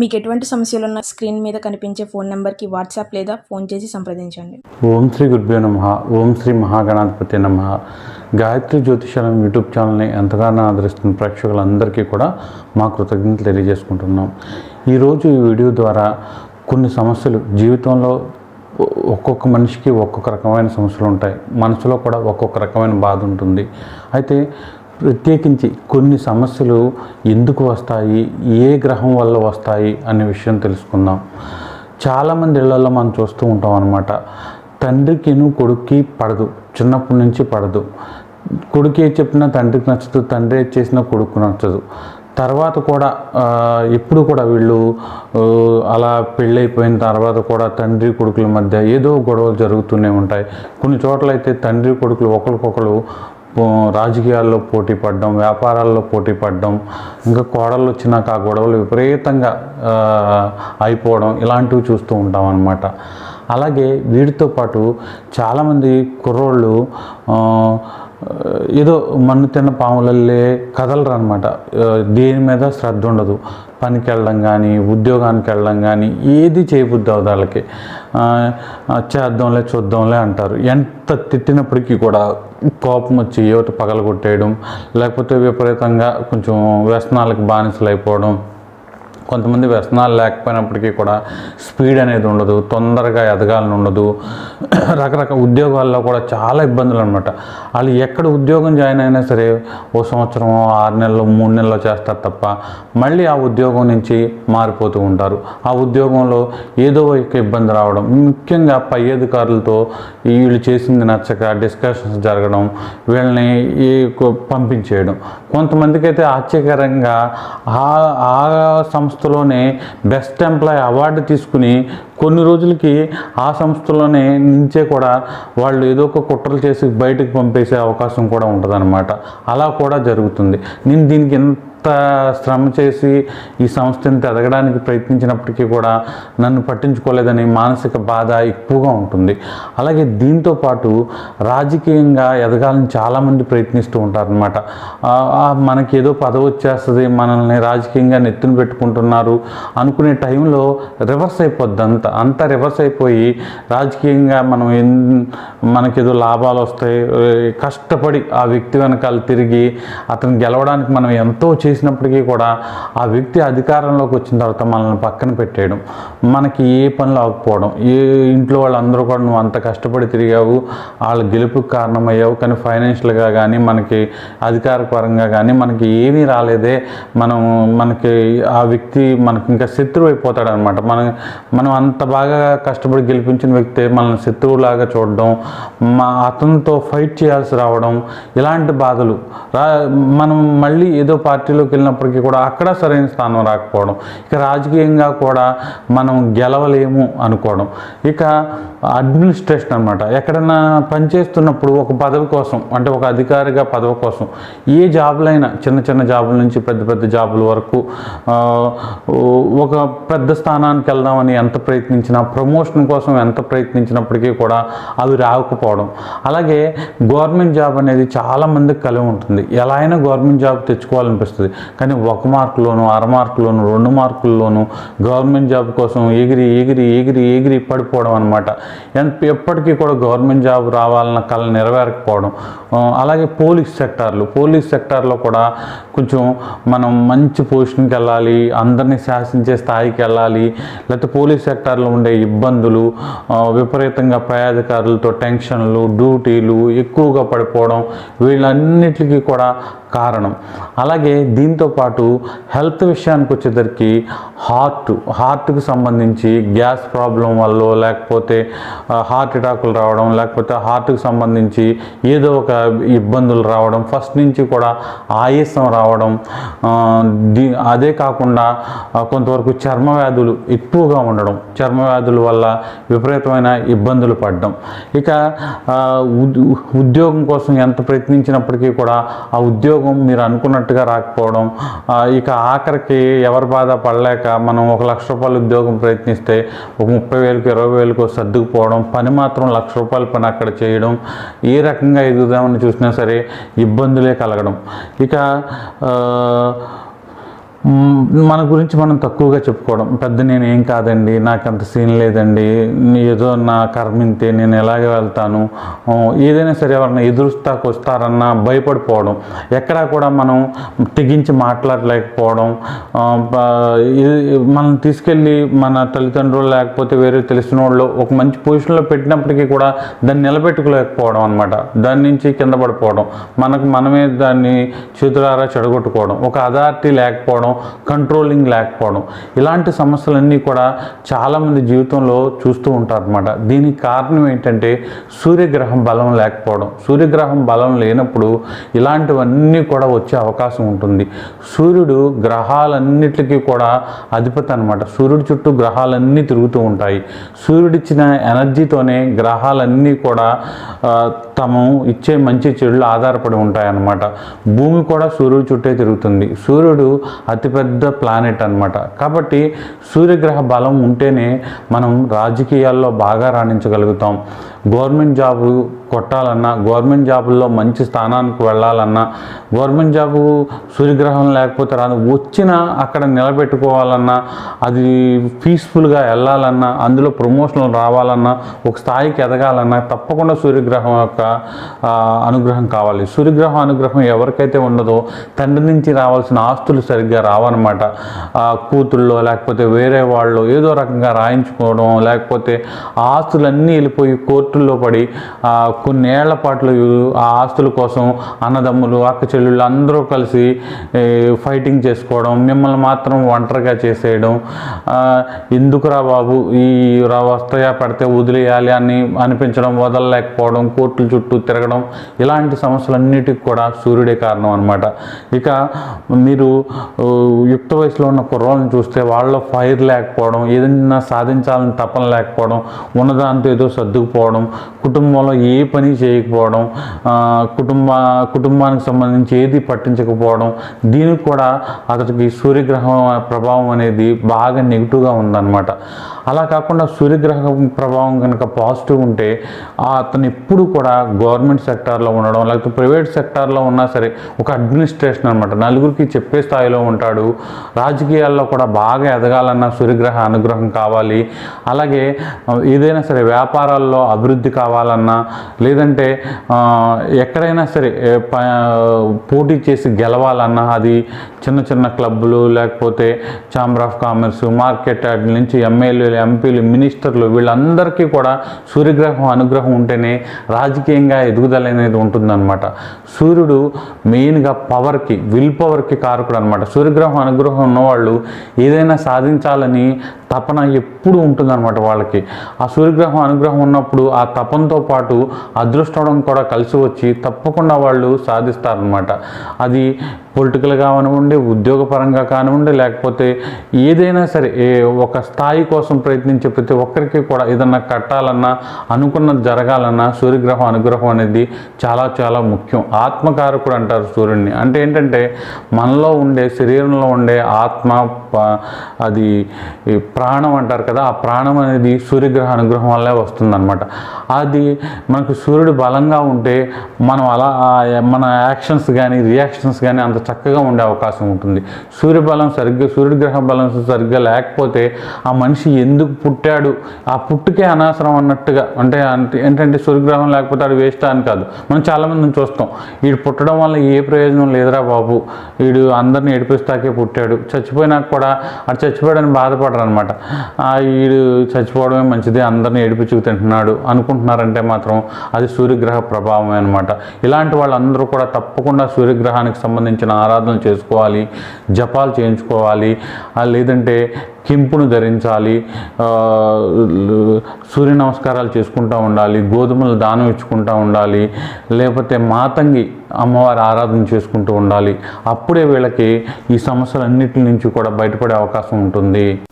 మీకు ఎటువంటి సమస్యలు ఉన్న స్క్రీన్ మీద కనిపించే ఫోన్ నెంబర్కి వాట్సాప్ లేదా ఫోన్ చేసి సంప్రదించండి. ఓం శ్రీ గురుభ్యో నమ. ఓం శ్రీ మహాగణాధిపతి నమ. గాయత్రి జ్యోతిషాలం యూట్యూబ్ ఛానల్ని ఎంతగానో ఆదరిస్తున్న ప్రేక్షకులందరికీ కూడా మా కృతజ్ఞతలు తెలియజేసుకుంటున్నాం. ఈరోజు ఈ వీడియో ద్వారా కొన్ని సమస్యలు జీవితంలో ఒక్కొక్క మనిషికి ఒక్కొక్క రకమైన సమస్యలు ఉంటాయి. మనసులో కూడా ఒక్కొక్క రకమైన బాధ ఉంటుంది. అయితే ప్రత్యేకించి కొన్ని సమస్యలు ఎందుకు వస్తాయి ఏ గ్రహం వల్ల వస్తాయి అనే విషయం తెలుసుకుందాం. చాలామంది ఇళ్ళలో మనం చూస్తూ ఉంటాం అనమాట తండ్రికిను కొడుక్కి పడదు చిన్నప్పటి నుంచి పడదు. కొడుకు ఏది చెప్పినా తండ్రికి నచ్చదు తండ్రి ఏది చేసినా కొడుకు నచ్చదు. తర్వాత కూడా ఎప్పుడు కూడా వీళ్ళు అలా పెళ్ళైపోయిన తర్వాత కూడా తండ్రి కొడుకుల మధ్య ఏదో గొడవలు జరుగుతూనే ఉంటాయి. కొన్ని చోట్ల అయితే తండ్రి కొడుకులు ఒకరికొకరు రాజకీయాల్లో పోటీ పడడం వ్యాపారాల్లో పోటీ పడడం ఇంకా కోడలు వచ్చినాక ఆ గొడవలు విపరీతంగా అయిపోవడం ఇలాంటివి చూస్తూ ఉంటాం అన్నమాట. అలాగే వీటితో పాటు చాలామంది కుర్రోళ్ళు ఏదో మన్ను తిన్న పాములల్లే కదలరు అనమాట దేని మీద శ్రద్ధ ఉండదు. పనికి వెళ్ళడం కానీ ఉద్యోగానికి వెళ్ళడం కానీ ఏది చేయబుద్ది అవుతుంది వాళ్ళకి. చేద్దాంలే చూద్దాంలే అంటారు. ఎంత తిట్టినప్పటికీ కూడా కోపం వచ్చి ఏవటి పగలగొట్టేయడం లేకపోతే విపరీతంగా కొంచెం వ్యసనాలకు బానిసలు అయిపోవడం కొంతమంది వ్యసనాలు లేకపోయినప్పటికీ కూడా స్పీడ్ అనేది ఉండదు తొందరగా ఎదగాలని ఉండదు. రకరకాల ఉద్యోగాల్లో కూడా చాలా ఇబ్బందులు అనమాట వాళ్ళు ఎక్కడ ఉద్యోగం జాయిన్ అయినా సరే ఓ సంవత్సరం ఆరు నెలలు మూడు నెలలు చేస్తారు తప్ప మళ్ళీ ఆ ఉద్యోగం నుంచి మారిపోతూ ఉంటారు. ఆ ఉద్యోగంలో ఏదో ఒక ఇబ్బంది రావడం ముఖ్యంగా పై అధికారులతో వీళ్ళు చేసింది నచ్చక డిస్కషన్స్ జరగడం వీళ్ళని ఈ పంపించేయడం కొంతమందికి అయితే ఆశ్చర్యకరంగా ఆ ఆ సంస్థలోనే బెస్ట్ ఎంప్లాయ్ అవార్డు తీసుకుని కొన్ని రోజులకి ఆ సంస్థలోనే నుంచే కూడా వాళ్ళు ఏదో ఒక కుట్రలు చేసి బయటకు పంపేసే అవకాశం కూడా ఉంటుందన్నమాట. అలా కూడా జరుగుతుంది. నేను దీనికి ఎంత శ్రమ చేసి ఈ సంస్థని ఎదగడానికి ప్రయత్నించినప్పటికీ కూడా నన్ను పట్టించుకోలేదని మానసిక బాధ ఎక్కువగా ఉంటుంది. అలాగే దీంతో పాటు రాజకీయంగా ఎదగాలని చాలామంది ప్రయత్నిస్తూ ఉంటారనమాట మనకి ఏదో పదవి వచ్చేస్తుంది మనల్ని రాజకీయంగా నెత్తిన పెట్టుకుంటున్నారు అనుకునే టైంలో రివర్స్ అయిపోద్ది అంత. అంతా రివర్స్ అయిపోయి రాజకీయంగా మనం ఎన్ మనకేదో లాభాలు వస్తాయి కష్టపడి ఆ వ్యక్తి వెనకాల తిరిగి అతను గెలవడానికి మనం ఎంతో చేసినప్పటికీ కూడా ఆ వ్యక్తి అధికారంలోకి వచ్చిన తర్వాత మనల్ని పక్కన పెట్టేయడం మనకి ఏ పనులు ఆకపోవడం ఏ ఇంట్లో వాళ్ళందరూ కూడా నువ్వు అంత కష్టపడి తిరిగావు వాళ్ళ గెలుపుకి కారణమయ్యావు కానీ ఫైనాన్షియల్గా కానీ మనకి అధికార పరంగా కానీ మనకి ఏమీ రాలేదే మనం మనకి ఆ వ్యక్తి మనకి ఇంకా శత్రువు అయిపోతాడు అనమాట మన మనం అంత బాగా కష్టపడి గెలిపించిన వ్యక్తి మనల్ని శత్రువులాగా చూడడం మా అతనితో ఫైట్ చేయాల్సి రావడం ఇలాంటి బాధలు రా మనం మళ్ళీ ఏదో పార్టీలో ఎన్నికల్లోకి వెళ్ళినప్పటికీ కూడా అక్కడ సరైన స్థానం రాకపోవడం ఇక రాజకీయంగా కూడా మనం గెలవలేము అనుకోవడం ఇక అడ్మినిస్ట్రేషన్ అనమాట ఎక్కడైనా పనిచేస్తున్నప్పుడు ఒక పదవి కోసం అంటే ఒక అధికారిగా పదవి కోసం ఏ జాబులైనా చిన్న చిన్న జాబుల నుంచి పెద్ద పెద్ద జాబుల వరకు ఒక పెద్ద స్థానానికి వెళ్దామని ఎంత ప్రయత్నించినా ప్రమోషన్ కోసం ఎంత ప్రయత్నించినప్పటికీ కూడా అవి రాకపోవడం. అలాగే గవర్నమెంట్ జాబ్ అనేది చాలామందికి కలిగి ఉంటుంది. ఎలా అయినా గవర్నమెంట్ జాబ్ తెచ్చుకోవాలనిపిస్తుంది. కానీ ఒక మార్కులోను అర మార్కులోను రెండు మార్కుల్లోనూ గవర్నమెంట్ జాబ్ కోసం ఎగిరి ఎగిరి ఎగిరి ఎగిరి పడిపోవడం అనమాట ఎప్పటికీ కూడా గవర్నమెంట్ జాబ్ రావాలన్న కళ నెరవేరకపోవడం. అలాగే పోలీస్ సెక్టార్లు పోలీస్ సెక్టార్లో కూడా కొంచెం మనం మంచి పొజిషన్కి వెళ్ళాలి అందరినీ శాసించే స్థాయికి వెళ్ళాలి లేకపోతే పోలీస్ సెక్టార్లో ఉండే ఇబ్బందులు విపరీతంగా పై అధికారులతో టెన్షన్లు డ్యూటీలు ఎక్కువగా పడిపోవడం వీళ్ళన్నిటికీ కూడా కారణం. అలాగే దీంతో పాటు హెల్త్ విషయానికి వచ్చేసరికి హార్ట్ హార్ట్కు సంబంధించి గ్యాస్ ప్రాబ్లం వల్ల లేకపోతే హార్ట్ అటాకులు రావడం లేకపోతే హార్ట్కు సంబంధించి ఏదో ఒక ఇబ్బందులు రావడం ఫస్ట్ నుంచి కూడా ఆయాసం రావడం దీ అదే కాకుండా కొంతవరకు చర్మ వ్యాధులు ఎక్కువగా ఉండడం చర్మ వ్యాధుల వల్ల విపరీతమైన ఇబ్బందులు పడడం. ఇక ఉద్- ఉద్యోగం కోసం ఎంత ప్రయత్నించినప్పటికీ కూడా ఆ ఉద్యోగం ఉద్యోగం మీరు అనుకున్నట్టుగా రాకపోవడం ఇక ఆఖరికి ఎవరి బాధ పడలేక మనం ఒక లక్ష రూపాయల ఉద్యోగం ప్రయత్నిస్తే ఒక ముప్పై వేలకు ఇరవై వేలకు సర్దుకుపోవడం పని మాత్రం లక్ష రూపాయల పని అక్కడ చేయడం ఏ రకంగా ఎదుగుదామని చూసినా సరే ఇబ్బందులే కలగడం. ఇక మన గురించి మనం తక్కువగా చెప్పుకోవడం. పెద్ద నేను ఏం కాదండి నాకు అంత సీన్ లేదండి ఏదో నా కర్మింతే నేను ఎలాగ వెళ్తాను. ఏదైనా సరే ఎవరన్నా ఎదురుస్తాకు వస్తారన్నా భయపడిపోవడం. ఎక్కడా కూడా మనం తెగించి మాట్లాడలేకపోవడం. మనం తీసుకెళ్ళి మన తల్లిదండ్రులు లేకపోతే వేరే తెలిసిన వాళ్ళు ఒక మంచి పొజిషన్లో పెట్టినప్పటికీ కూడా దాన్ని నిలబెట్టుకోలేకపోవడం అనమాట దాని నుంచి కింద పడిపోవడం. మనకు మనమే దాన్ని చేతులారా చెడగొట్టుకోవడం. ఒక అథారిటీ లేకపోవడం. కంట్రోలింగ్ లేకపోవడం. ఇలాంటి సమస్యలన్నీ కూడా చాలామంది జీవితంలో చూస్తూ ఉంటారు అనమాట దీనికి కారణం ఏంటంటే సూర్యగ్రహం బలం లేకపోవడం. సూర్యగ్రహం బలం లేనప్పుడు ఇలాంటివన్నీ కూడా వచ్చే అవకాశం ఉంటుంది. సూర్యుడు గ్రహాలన్నిటికీ కూడా అధిపతి అనమాట సూర్యుడి చుట్టూ గ్రహాలన్నీ తిరుగుతూ ఉంటాయి. సూర్యుడిచ్చిన ఎనర్జీతోనే గ్రహాలన్నీ కూడా తము ఇచ్చే మంచి చెడులు ఆధారపడి ఉంటాయన్నమాట. భూమి కూడా సూర్యుడి చుట్టే తిరుగుతుంది. సూర్యుడు అతిపెద్ద ప్లానెట్ అన్నమాట. కాబట్టి సూర్యగ్రహ బలం ఉంటేనే మనం రాజకీయాల్లో బాగా రాణించగలుగుతాం. గవర్నమెంట్ జాబు కొట్టాలన్నా గవర్నమెంట్ జాబుల్లో మంచి స్థానానికి వెళ్ళాలన్నా గవర్నమెంట్ జాబు సూర్యగ్రహం లేకపోతే రాదు వచ్చినా అక్కడ నిలబెట్టుకోవాలన్నా అది పీస్ఫుల్గా వెళ్ళాలన్నా అందులో ప్రమోషన్లు రావాలన్నా ఒక స్థాయికి ఎదగాలన్నా తప్పకుండా సూర్యగ్రహం యొక్క అనుగ్రహం కావాలి. సూర్యగ్రహం అనుగ్రహం ఎవరికైతే ఉండదో తండ్రి నుంచి రావాల్సిన ఆస్తులు సరిగ్గా రావన్నమాట. కూతుళ్ళో లేకపోతే వేరే వాళ్ళు ఏదో రకంగా రాయించుకోవడం లేకపోతే ఆస్తులన్నీ వెళ్ళిపోయి కోర్టుల్లో పడి కొన్నేళ్ళ పాటు ఆ ఆస్తుల కోసం అన్నదమ్ములు అక్క చెల్లెళ్ళు అందరూ కలిసి ఫైటింగ్ చేసుకోవడం మిమ్మల్ని మాత్రం ఒంటరిగా చేసేయడం ఎందుకురా బాబు ఈ రా వస్తాయా పడితే వదిలేయాలి అని అనిపించడం వదలలేకపోవడం కోర్టుల చుట్టూ తిరగడం ఇలాంటి సమస్యలన్నిటికి కూడా సూర్యుడే కారణం అనమాట ఇక మీరు యుక్త వయసులో ఉన్న కుర్రోళ్ళని చూస్తే వాళ్ళలో ఫైర్ లేకపోవడం ఏదైనా సాధించాలని తపన లేకపోవడం ఉన్నదాంతో ఏదో సర్దుకుపోవడం కుటుంబంలో ఏ పని చేయకపోవడం కుటుంబ కుటుంబానికి సంబంధించి ఏది పట్టించకపోవడం దీనికి కూడా అతడికి సూర్యగ్రహం ప్రభావం అనేది బాగా నెగిటివ్గా ఉందన్నమాట. అలా కాకుండా సూర్యగ్రహం ప్రభావం కనుక పాజిటివ్ ఉంటే అతను ఎప్పుడు కూడా గవర్నమెంట్ సెక్టార్లో ఉండడం లేకపోతే ప్రైవేట్ సెక్టార్లో ఉన్నా సరే ఒక అడ్మినిస్ట్రేషన్ అనమాట నలుగురికి చెప్పే స్థాయిలో ఉంటాడు. రాజకీయాల్లో కూడా బాగా ఎదగాలన్న సూర్యగ్రహ అనుగ్రహం కావాలి. అలాగే ఏదైనా సరే వ్యాపారాల్లో అభివృద్ధి కావాలన్నా లేదంటే ఎక్కడైనా సరే పోటీ చేసి గెలవాలన్నా అది చిన్న చిన్న క్లబ్బులు లేకపోతే ఛాంబర్ ఆఫ్ కామర్స్ మార్కెట్ నుంచి ఎమ్మెల్యేలు ఎంపీలు మినిస్టర్లు వీళ్ళందరికీ కూడా సూర్యగ్రహం అనుగ్రహం ఉంటేనే రాజకీయంగా ఎదుగుదల అనేది ఉంటుందన్నమాట. సూర్యుడు మెయిన్గా పవర్కి విల్ పవర్కి కారకుడు అనమాట సూర్యగ్రహం అనుగ్రహం ఉన్నవాళ్ళు ఏదైనా సాధించాలని తపన ఎప్పుడు ఉంటుందన్నమాట వాళ్ళకి. ఆ సూర్యగ్రహం అనుగ్రహం ఉన్నప్పుడు ఆ తపంతో పాటు అదృష్టం కూడా కలిసి వచ్చి తప్పకుండా వాళ్ళు సాధిస్తారనమాట అది పొలిటికల్గా కానివ్వండి ఉద్యోగపరంగా కానివ్వండి లేకపోతే ఏదైనా సరే ఏ ఒక స్థాయి కోసం ప్రయత్నించే ప్రతి ఒక్కరికి కూడా ఏదన్నా కట్టాలన్నా అనుకున్నది జరగాలన్నా సూర్యగ్రహం అనుగ్రహం అనేది చాలా చాలా ముఖ్యం. ఆత్మకారకుడు అంటారు సూర్యుడిని. అంటే ఏంటంటే మనలో ఉండే శరీరంలో ఉండే ఆత్మ అది ప్రాణం అంటారు కదా ఆ ప్రాణం అనేది సూర్యగ్రహ అనుగ్రహం వల్లే వస్తుందన్నమాట. అది మనకు సూర్యుడు బలంగా ఉంటే మనం అలా మన యాక్షన్స్ కానీ రియాక్షన్స్ కానీ అంత చక్కగా ఉండే అవకాశం ఉంటుంది. సూర్యబలం సరిగ్గా సూర్యుడు గ్రహ బలం సరిగ్గా లేకపోతే ఆ మనిషి ఎందుకు పుట్టాడు? ఆ పుట్టుకే అనవసరం అన్నట్టుగా అంటే అంటే ఏంటంటే సూర్యగ్రహం లేకపోతే అది వేస్ట్ అని కాదు. మనం చాలామందిని చూస్తాం వీడు పుట్టడం వల్ల ఏ ప్రయోజనం లేదురా బాబు? వీడు అందరిని ఏడిపిస్తాకే పుట్టాడు. చచ్చిపోయినాక కూడా అటు చచ్చిపోయాడని బాధపడరు అనమాట వీడు చచ్చిపోవడమే మంచిది అందరిని ఏడిపించుకు తింటున్నాడు అనుకుంటున్నారంటే మాత్రం అది సూర్యగ్రహ ప్రభావమే అనమాట ఇలాంటి వాళ్ళందరూ కూడా తప్పకుండా సూర్యగ్రహానికి సంబంధించిన ఆరాధనలు చేసుకోవాలి జపాలు చేయించుకోవాలి లేదంటే కింపును ధరించాలి సూర్య నమస్కారాలు చేసుకుంటూ ఉండాలి గోధుమలు దానం ఇచ్చుకుంటూ ఉండాలి లేకపోతే మాతంగి అమ్మవారి ఆరాధన చేసుకుంటూ ఉండాలి. అప్పుడే వీళ్ళకి ఈ సమస్యలన్నిటి నుంచి కూడా బయటపడే అవకాశం ఉంటుంది.